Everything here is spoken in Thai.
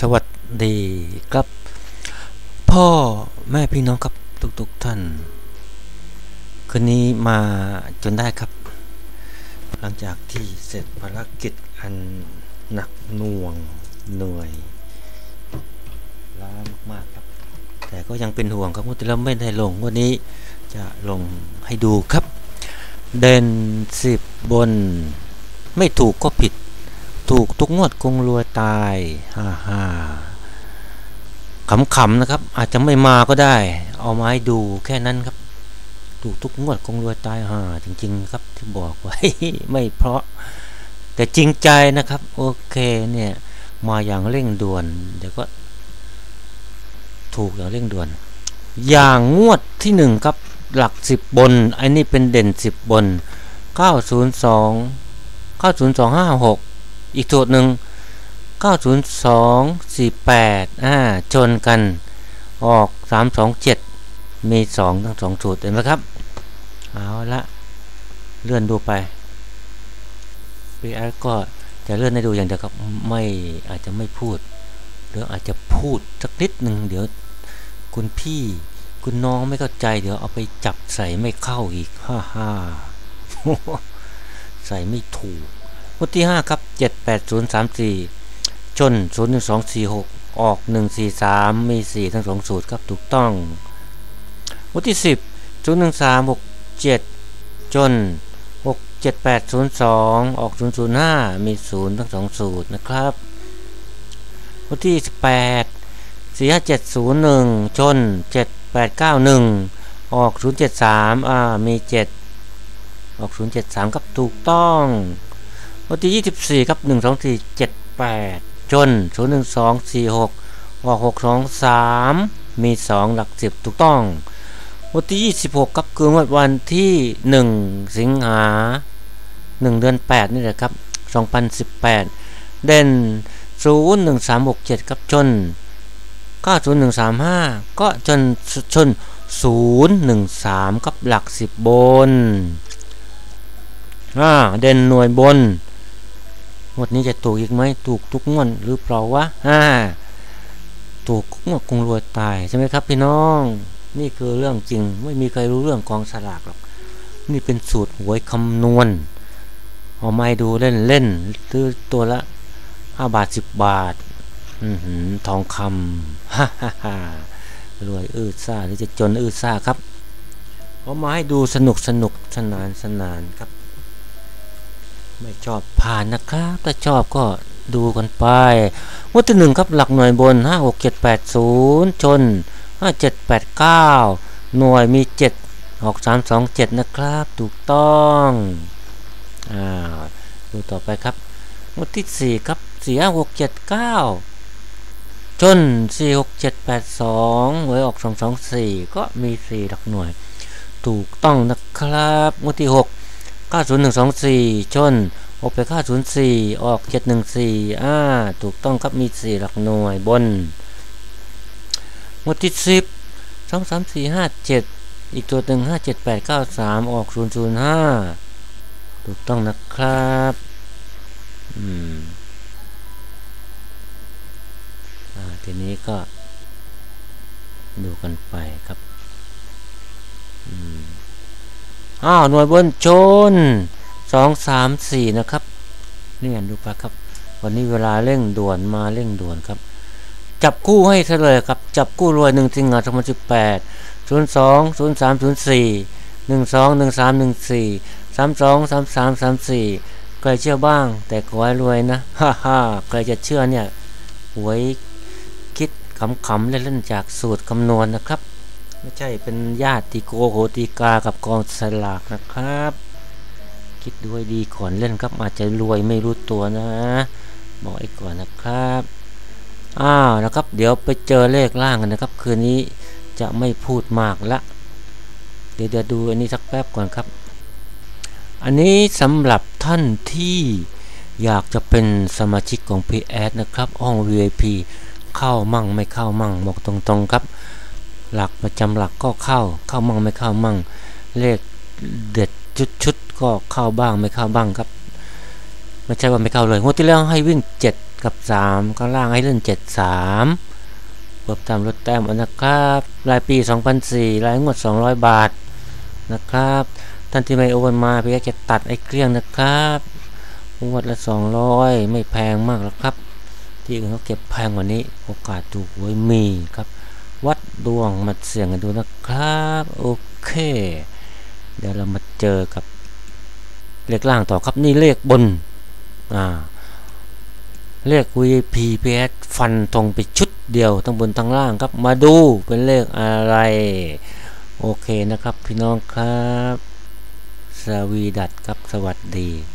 สวัสดีครับ พ่อแม่พี่น้องครับทุกๆทท่าน คืนนี้มาจนได้ครับ หลังจากที่เสร็จภารกิจอันหนักหน่วงเหนื่อยล้ามากๆครับ แต่ก็ยังเป็นห่วงครับที่เราไม่ได้ลงวันนี้จะลงให้ดูครับ เด่นสิบบน ไม่ถูกก็ผิด ถูกทุกงวดคงรวยตายฮ่าฮ่าขำๆนะครับ อาจจะไม่มาก็ได้ เอามาให้ดูแค่นั้นครับ ถูกทุกงวดคงรวยตายฮ่าจริง ๆ ครับที่บอกไว้ไม่เพราะ แต่จริงใจนะครับ โอเคเนี่ย มาอย่างเร่งด่วน เดี๋ยวก็ ถูกอย่างเร่งด่วน อย่างงวดที่หนึ่งครับหลักสิบบนไอ้นี่เป็นเด่นสิบบนเก้าศูนย์สองเก้าศูนย์สองห้าหก อีกสูตรหนึ่งเก้าศูนย์สองสี่แปดอ่าชนกันออกสามสองเจ็ดมีสองทั้งสองสูตรเห็นไหมครับ เอาละเลื่อนดูไปพีแอก็จะเลื่อนให้ดูอย่างเดียวครับไม่อาจจะไม่พูดหรืออาจจะพูดสักนิดหนึ่งเดี๋ยวคุณพี่คุณน้องไม่เข้าใจ เดี๋ยวเอาไปจับใส่ไม่เข้าอีกฮ่าฮ่าใส่ไม่ถูก วันที่ห้าครับเจ็ดแปดศูนย์สามสี่ชนศูนย์หนึ่งสองสี่หกออกหนึ่งสี่สามมีสี่ทั้งสองสูตรครับถูกต้องวันที่สิบศูนย์หนึ่งสามหกเจ็ดจนหกเจ็ดแปดศูนย์สองออกศูนย์ศูนย์ห้ามีศูนย์ทั้งสองสูตรนะครับวันที่สิบแปดสี่ห้าเจ็ดศูนย์หนึ่งชนเจ็ดแปดเก้าหนึ่งออกศูนย์เจ็ดสามอ่ามีเจ็ดออกศูนย์เจ็ดสามครับถูกต้อง วันที่ยี่สิบสี่ครับหนึ่งสองสี่เจ็ดแปดจนศูนย์หนึ่งสองสี่หกอกหกสองสามมีสองหลักสิบถูกต้อง วันที่ยี่สิบหกครับ คือวันที่หนึ่งสิงหาหนึ่งเดือนแปดนี่แหละครับสองพันสิบแปดเด่นศูนย์หนึ่งสามหกเจ็ดครับ จนเก้าศูนย์หนึ่งสามห้าก็จนชนศูนย์หนึ่งสามกับ หลักสิบบนอ่าเด่นหน่วยบน งวดนี้จะถูกอีกไหมถูกทุกงวดหรือเปล่าวะอ่าถูกงวดคงรวยตายใช่ไหมครับพี่น้อง นี่คือเรื่องจริง ไม่มีใครรู้เรื่องกองสลากหรอก นี่เป็นสูตรหวยคำนวณเอาไม้ดูเล่นเล่นซื้อตัวละห้าบาทสิบบาทอืทองคำฮ่าฮ่าฮ่ารวยอื้อซ่าหรือจะจนอื้อซ่าครับเอามาให้ดูสนุกสนุกสนานสนานครับ ไม่ชอบผ่านนะครับ ถ้าชอบก็ดูกันไปวัตถุหนึ่งครับหลักหน่วยบน 5 6 7 8 0 ชน 5 7 8 9 หน่วยมี 7 6 3 2 7 นะครับ ถูกต้องอ่าดูต่อไปครับวัตที่ 4 ครับ 4 5 6 7 9 ชน 4 6 7 8 2 หน่วยออก 2 2 4 ก็มี 4 หลักหน่วย ถูกต้องนะครับวัตที่ 6 90124ชนออกไป904 ออก 714อ่าถูกต้องครับมี 4 หลักหน่วยบนงวดที่ 10 2 3 4 5 7 อีกตัวหนึ่ง5 7 8 9 3 ออก 005 ถูกต้องนะครับอืมอ่าทีนี้ก็ดูกันไปครับอืม อ้าวหน่วยบนชนสองสามสี่นะครับนี่ดูไปครับ วันนี้เวลาเร่งด่วนมาเร่งด่วนครับ จับคู่ให้เฉลยครับ จับคู่รวยหนึ่งสิงหาคมสิบแปดศูนย์สองศูนย์สามศูนย์สี่หนึ่งสองหนึ่งสามหนึ่งสี่สามสองสามสามสามสี่ใครเชื่อบ้าง แต่ขอให้รวยนะฮ่าฮ่าใครจะเชื่อเนี่ยหวยคิดขำๆเล่นๆจากสูตรคำนวณนะครับ ไม่ใช่เป็นญาติโกโหติกากับกองสลากนะครับ คิดด้วยดีก่อนเล่นครับอาจจะรวยไม่รู้ตัวนะบอกไอ้ก่อนนะครับอ้าวนะครับ เดี๋ยวไปเจอเลขล่างกันนะครับ คืนนี้จะไม่พูดมากละ เดี๋ยวดูอันนี้สักแป๊บก่อนครับ อันนี้สำหรับท่านที่อยากจะเป็นสมาชิกของ p อนะครับห้อง VIP เข้ามั่งไม่เข้ามั่งบอกตรงๆครับ หลักประจำหลักก็เข้า เข้ามั่งไม่เข้ามั่ง เลขเด็ดชุดชุดก็เข้าบ้างไม่เข้าบ้างครับ ไม่ใช่ว่าไม่เข้าเลยงวดที่แล้วให้วิ่ง 7 กับ 3 ก็ล่างให้เล่น 7 3เปิดตามลดแต้มนะครับรายปี 2004รายงวด 200 บาทนะครับ ท่านที่ไม่โอนมาพี่จะตัดไอ้เกลี้ยงนะครับงวดละ 200 ไม่แพงมากหรอกครับ ที่อื่นเขาเก็บแพงกว่านี้ โอกาสถูกหวยมีครับ วัดดวงมาเสี่ยงกันดูนะครับ โอเค เดี๋ยวเรามาเจอกับเลขล่างต่อครับนี่เลขบนอ่าเลข VIP PS ฟันตรงไปชุดเดียวทั้งบนทั้งล่างครับมาดูเป็นเลขอะไร โอเคนะครับพี่น้องครับสวีดัตครับสวัสดี